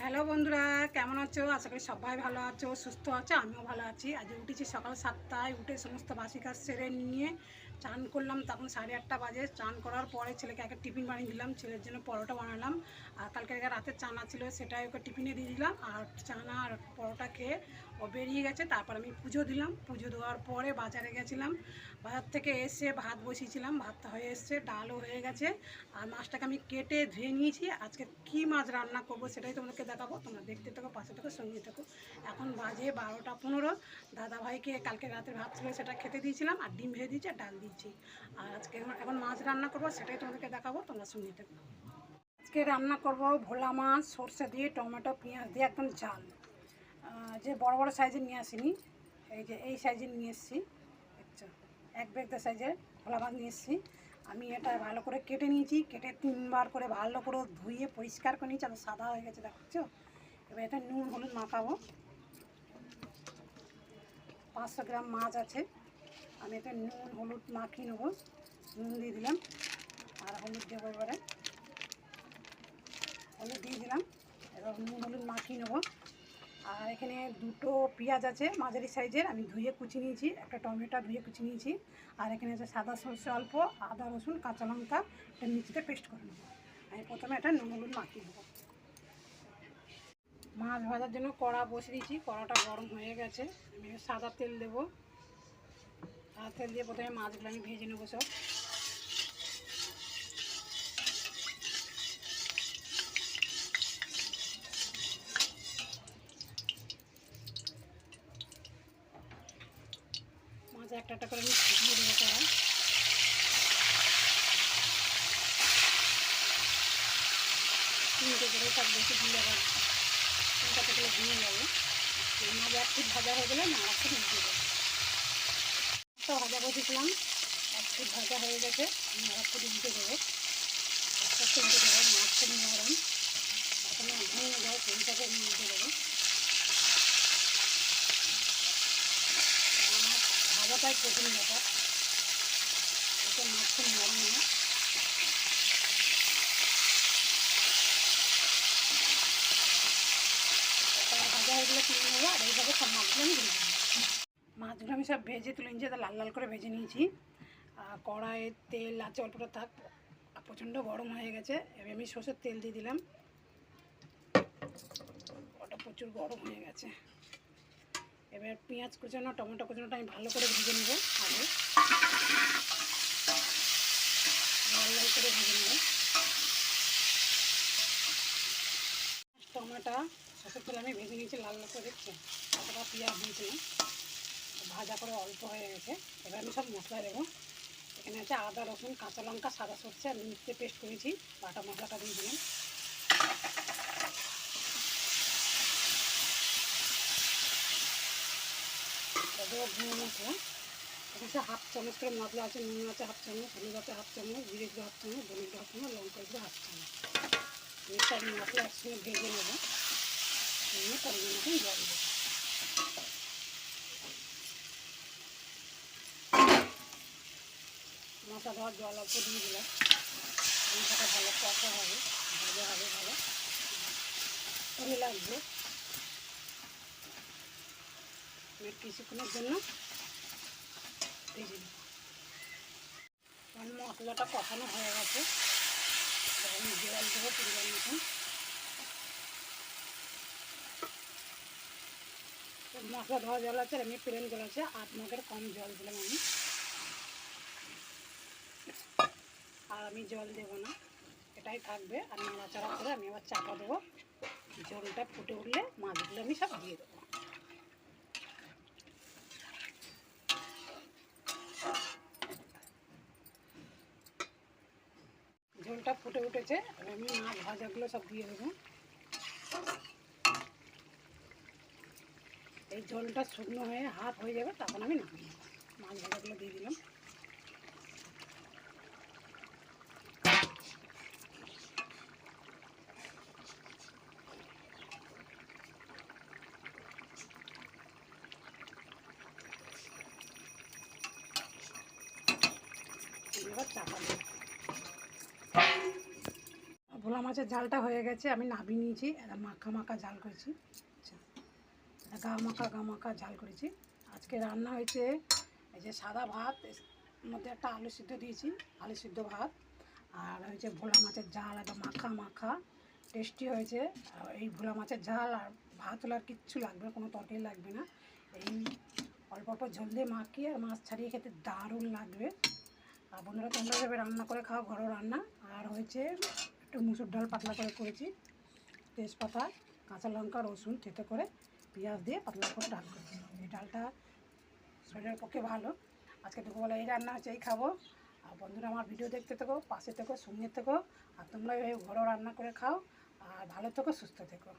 Hello বন্ধুরা, কেমন আছো? আশা করি সবাই ভালো আছো, সুস্থ আছো, আমিও ভালো আছি। আজ উঠেছি সকাল সাতটায়, উঠে সমস্ত বাসি কাজ সেরে নিয়ে চান করলাম, তখন সাড়ে আটটা বাজে। চান করার পরে ছেলেকে একটা টিফিন বানিয়ে দিলাম, ছেলের জন্য পরোটা বানালাম। আর কালকে রাতে চানা ছিল, সেটাই ওকে টিফিনে দিয়ে দিলাম। আর চানা আর পরোটা খেয়ে ও বেরিয়ে গেছে। তারপর আমি পুজো দিলাম। পুজো দেওয়ার পরে বাজারে গেছিলাম। বাজার থেকে এসে ভাত বসিয়েছিলাম। ভাতটা হয়ে এসছে, ডালও হয়ে গেছে। আর মাছটাকে আমি কেটে ধুয়ে নিয়েছি। আজকে কি মাছ রান্না করব সেটাই তোমাদেরকে দেখাবো। তোমরা দেখতে থাকো, পাশে থাকো, সঙ্গে থাকো। এখন বাজে বারোটা পনেরো। দাদা ভাইকে কালকে রাতের ভাত ছিল সেটা খেতে দিয়েছিলাম। আর ডিম ভেজে দিয়েছি, আর ডাল দিয়েছি। আর আজকে এখন- মাছ রান্না করব সেটাই তোমাদেরকে দেখাবো তোমরা সঙ্গে থাকো। আজকে রান্না করব ভোলা মাছ সর্ষে দিয়ে টমেটো পেঁয়াজ দিয়ে একদম আহ, যে বড় বড় সাইজের নিয়ে আসিনি এই যে এই সাইজের নিয়ে এসেছি। দেখছ এক বেগদা সাইজের ভোলা মাছ নিয়ে এসেছি। আমি এটা ভালো করে কেটে নিয়েছি কেটে তিনবার করে ভালো করে ধুয়ে পরিষ্কার করে নিয়েছি আর সাদা হয়ে গেছে দেখছ? এবার এটা নুন হলুদ মাখাবো। পাঁচশো গ্রাম মাছ আছে। আমি এটা নুন, হলুদ মাখিয়ে নেব। নুন দিয়ে দিলাম। আর হলুদ দেবো এবারে। হলুদ দিয়ে দিলাম। এবার নুন, হলুদ মাখিয়ে নেব। আর এখানে দুটো পেঁয়াজ আছে, মাঝারি সাইজের। আমি ধুয়ে কুচি নিয়েছি। একটা টমেটো ধুয়ে কুচি নিয়েছি। আর এখানে আছে সাদা সরষে, অল্প আদা, রসুন, কাঁচা লঙ্কা। এটা মিক্সিতে পেস্ট করে নেব। আমি প্রথমে এটা নুন, হলুদ মাখিয়ে নেব। মাছ ভাজার জন্য কড়া বসে দিয়েছি। কড়াটা গরম হয়ে গেছে। আমি সাদা তেল দেবো। সাদা তেল দিয়ে প্রথমে মাছগুলো আমি ভেজে নেব সব। মাছ একটা একটা করে আমি ফুটিয়ে দেবো কড়া তিনটে করে সব বেশি মাছ ভাজা হয়ে গেলে না, আর দেবো তো ভাজা বসেছিলাম এক ফুট ভাজা হয়ে গেছে, আমি আর ফুট উঠে দেবো। একটা উঠে দেবো মাছ খুব নরম এখন ভেঙে যায় সেইটাকে উঠে দেবো। মাছ ভাজাটাই কঠিন ব্যাপার। এতে মাছ খুব নরম তার ভাজা হয়ে গেলে তুলে নেব, আর এইভাবে সব মাছগুলো আমি মাছগুলো আমি সব ভেজে তুলে নিয়েছি লাল লাল করে ভেজে নিয়েছি। আর কড়াইয়ে তেল আছে অল্পটা থাক প্রচণ্ড গরম হয়ে গেছে, এবার আমি সর্ষের তেল দিয়ে দিলাম। ওটা প্রচুর গরম হয়ে গেছে। এবার পেঁয়াজ কুচানো, টমেটো কুচানোটা আমি ভালো করে ভেজে নেব আগে। লাল লাল করে ভেজে নেব। টমেটো, সর্ষের তেল আমি ভেজে নিয়েছি, লাল লাল করে দেখছি কতটা পেঁয়াজ দিয়েছি ভাজা করে অল্প হয়ে গেছে। এবার আমি সব মশলা দেবো। এখানে আছে আদা, রসুন, কাঁচা লঙ্কা, সাদা সর্ষে, আমি মিক্সিতে পেস্ট করেছি। বাটা মশলাটা দিয়ে দিলাম। মশলা হাফ চামচ করে মশলা আছে। নুন আছে হাফ চামচ, হলুদ আছে হাফ চামচ জিরে গুঁড়ো হাফ চামচ ধনে গুঁড়ো হাফ চামচ লঙ্কা গুঁড়ো হাফ চামচ। মশলা একসঙ্গে ভেজে নেব। জল দেবো। মশলা ধোয়ার জল অল্প দিয়ে দিলাম। মশলাটা ভালো কষা হবে ভালো হবে ভালো। ভালো লাগবে। কিছুক্ষণের জন্য কারণ মশলাটা কষানো হয়ে গেছে। আমি জল দেবো পরিমাণ মতন। মশলা ধোয়া জল আছে আমি প্লেন জল আছে। আট মগের কম জল দিলাম আমি। আর আমি জল দেবো না, এটাই থাকবে। আর নাড়াচাড়া করে আমি আবার চাপা দেবো। জলটা ফুটে উঠলে মাছগুলো আমি সব দিয়ে দেবো। ঝোলটা ফুটে উঠেছে আমি মাছ ভাজাগুলো সব দিয়ে দেবো। এই ঝোলটা শুকনো হয়ে হাফ হয়ে যাবে, তখন আমি নামিয়ে মাছ ভাজাগুলো দিয়ে দিলাম এবার ভোলা মাছের ঝালটা হয়ে গেছে, আমি নাবি নিয়েছি মাখা মাখা ঝাল করেছি। আচ্ছা গা মাখা গা মাখা ঝাল করেছি। আজকে রান্না হয়েছে এই যে সাদা ভাত মধ্যে একটা আলু সিদ্ধ দিয়েছি, আলু সিদ্ধ ভাত। আর হয়েছে ভোলা মাছের ঝাল, একটা মাখা মাখা, টেস্টি হয়েছে। এই ভোলা মাছের ঝাল আর ভাত হলে আর কিচ্ছু লাগবে কোনো তরকারি লাগবে না। এই অল্প অল্প ঝোল দিয়ে মাখিয়ে আর মাছ ছাড়িয়ে খেতে দারুণ লাগবে। আর বন্ধুরা, তোমরা এভাবে রান্না করে খাও ঘরোয়া রান্না। আর হয়েছে একটু মুসুর ডাল পাতলা করে করেছি। তেজপাতা, কাঁচা লঙ্কা, রসুন, থেতে করে পেঁয়াজ দিয়ে পাতলা করে ডাল করেছি। এই ডালটা শরীরের পক্ষে ভালো। আজকে দুপুরবেলা এই রান্না হচ্ছে, এই খাব। আর বন্ধুরা, আমার ভিডিও দেখতে থেকো, পাশে থেকো, সঙ্গে থেকো। আর তোমরা ঘরোয়া রান্না করে খাও। আর ভালো থেকো, সুস্থ থেকো।